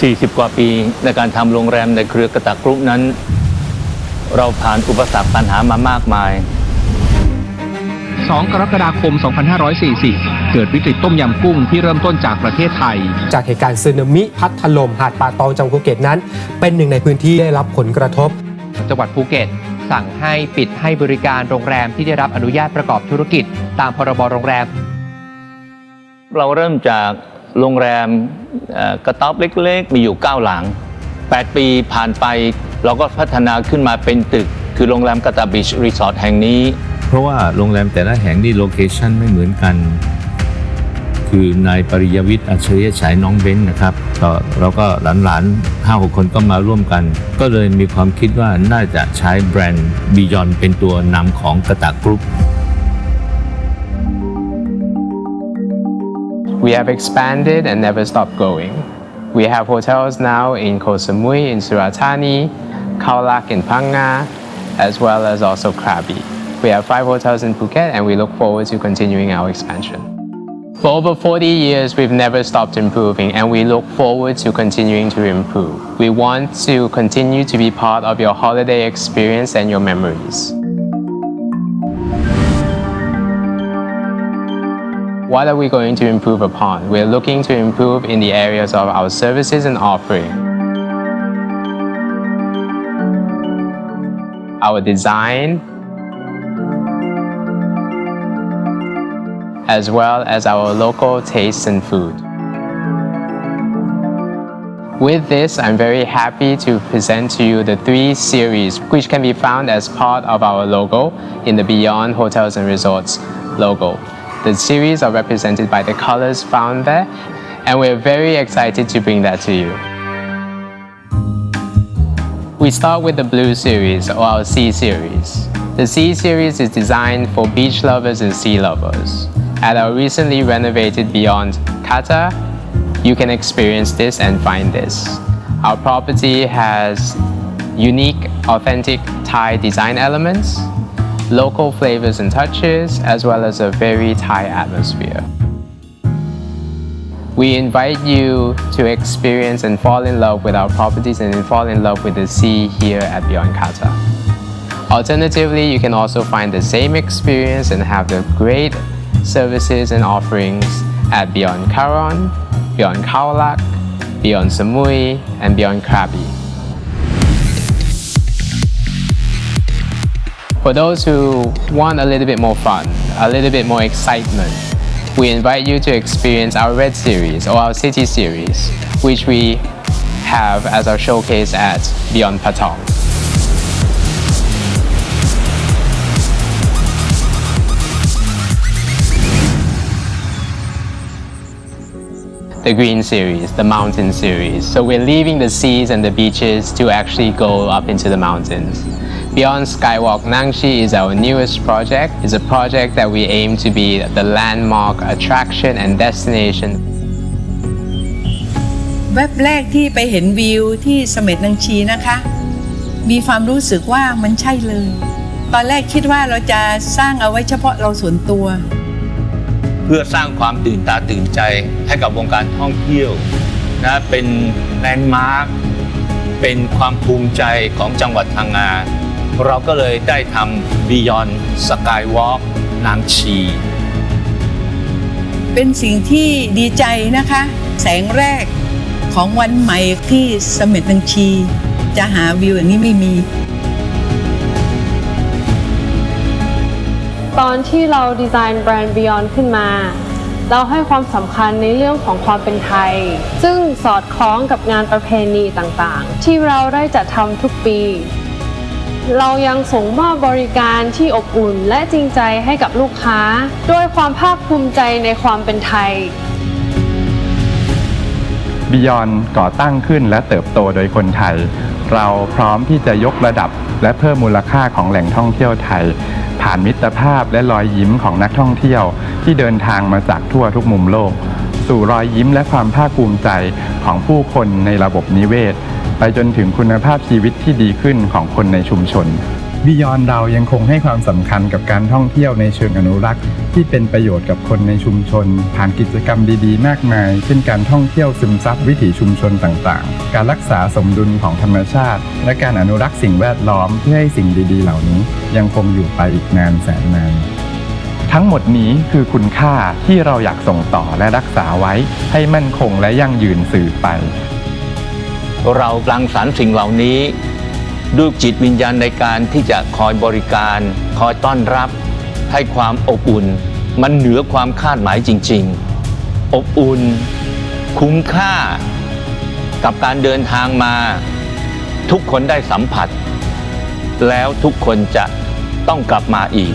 40 กว่าปีในการทำโรงแรมในเครือกระตากรุ๊ปนั้น เราผ่านอุปสรรคปัญหามามากมาย 2 กรกฎาคม 2540 เกิดวิกฤตต้มยำกุ้งที่เริ่มต้นจากประเทศไทย จากเหตุการณ์สึนามิพัดถล่มหาดป่าตองจังหวัดภูเก็ตนั้น เป็นหนึ่งในพื้นที่ได้รับผลกระทบ จังหวัดภูเก็ต สั่งให้ปิดให้บริการโรงแรมที่ได้รับอนุญาตประกอบธุรกิจ ตามพรบโรงแรม เราเริ่มจาก โรงแรมกระต๊อบเล็กๆ มีอยู่ 9 หลัง 8 ปีผ่านไปเราก็พัฒนาขึ้นมาเป็นตึก คือโรงแรมกระตาบิชรีสอร์ทแห่งนี้ เพราะว่าโรงแรมแต่ละแห่งนี่โลเคชันไม่เหมือนกัน คือนายปริยวิทย์อัจฉริยะฉายน้องเบนนะครับก็เราก็หลานๆห้าหกคนก็มาร่วมกัน ก็เลยมีความคิดว่าน่าจะใช้แบรนด์บียอนเป็นตัวนำของกระตากรุ๊ป We have expanded and never stopped growing. We have hotels now in Koh Samui, in Suratani, Khao Lak in Phang as well as also Krabi. We have five hotels in Phuket and we look forward to continuing our expansion. For over 40 years, we've never stopped improving and we look forward to continuing to improve. We want to continue to be part of your holiday experience and your memories. What are we going to improve upon? We're looking to improve in the areas of our services and offering. Our design, as well as our local tastes and food. With this, I'm very happy to present to you the three series, which can be found as part of our logo in the Beyond Hotels and Resorts logo. The series are represented by the colors found there, and we're very excited to bring that to you. We start with the Blue series or our Sea series. The Sea series is designed for beach lovers and sea lovers. At our recently renovated Beyond Kata, you can experience this and find this. Our property has unique, authentic Thai design elements, local flavors and touches, as well as a very Thai atmosphere. We invite you to experience and fall in love with our properties and fall in love with the sea here at Beyond Qatar. Alternatively, you can also find the same experience and have the great services and offerings at Beyond Karon, Beyond Kaolak, Beyond Samui, and Beyond Krabi. For those who want a little bit more fun, a little bit more excitement, we invite you to experience our Red Series or our City Series, which we have as our showcase at Beyond Patong. the green series, the mountain series. So we're leaving the seas and the beaches to actually go up into the mountains. Beyond Skywalk Nangshi is our newest project. It's a project that we aim to be the landmark attraction and destination แวบแรกที่ไปเห็นวิวที่เสม็ดนางชีนะคะ มีความรู้สึกว่ามันใช่เลย ตอนแรกคิดว่าเราจะสร้างเอาไว้เฉพาะเราส่วนตัว เพื่อสร้างความตื่นตาตื่นใจให้กับวงการท่องเที่ยวนะเป็นแลนด์มาร์คเป็นความภูมิใจของจังหวัดพังงา เราก็เลยได้ทำ Beyond Skywalk นางชี เป็นสิ่งที่ดีใจนะคะ แสงแรกของวันใหม่ที่เสม็ดนางชี จะหาวิวอย่างนี้ไม่มี ตอนที่เราดีไซน์แบรนด์ Beyond ขึ้นมา เราให้ความสำคัญในเรื่องของความเป็นไทย ซึ่งสอดคล้องกับงานประเพณีต่างๆ ที่เราได้จัดทำทุกปี เรายังส่งมอบบริการที่อบอุ่นและจริงใจให้กับลูกค้า ด้วยความภาคภูมิใจในความเป็นไทย บิยอนก่อตั้งขึ้นและเติบโตโดยคนไทย เราพร้อมที่จะยกระดับและเพิ่มมูลค่าของแหล่งท่องเที่ยวไทย ผ่านมิตรภาพและรอยยิ้มของนักท่องเที่ยว ที่เดินทางมาจากทั่วทุกมุมโลก สู่รอยยิ้มและความภาคภูมิใจของผู้คนในระบบนิเวศ ไปจนถึงคุณภาพชีวิตที่ดีขึ้นของคนในชุมชนบิยอนเรายังคงให้ความสำคัญกับการท่องเที่ยวในเชิงอนุรักษ์ ที่เป็นประโยชน์กับคนในชุมชน ผ่านกิจกรรมดีๆ มากมาย เช่นการท่องเที่ยวซึมซับวิถีชุมชนต่างๆ การรักษาสมดุลของธรรมชาติ และการอนุรักษ์สิ่งแวดล้อมเพื่อให้สิ่งดีๆ เหล่านี้ ยังคงอยู่ไปอีกนานแสนนานทั้งหมดนี้คือคุณค่าที่เราอยากส่งต่อและรักษาไว้ ให้มั่นคงและยั่งยืนสืบไป เรากลังสรรค์สิ่งเหล่านี้ด้วยจิตวิญญาณในการที่จะคอยบริการ คอยต้อนรับ ให้ความอบอุ่น มันเหนือความคาดหมายจริง ๆ อบอุ่น คุ้มค่า กับการเดินทางมา ทุกคนได้สัมผัส แล้วทุกคนจะต้องกลับมาอีก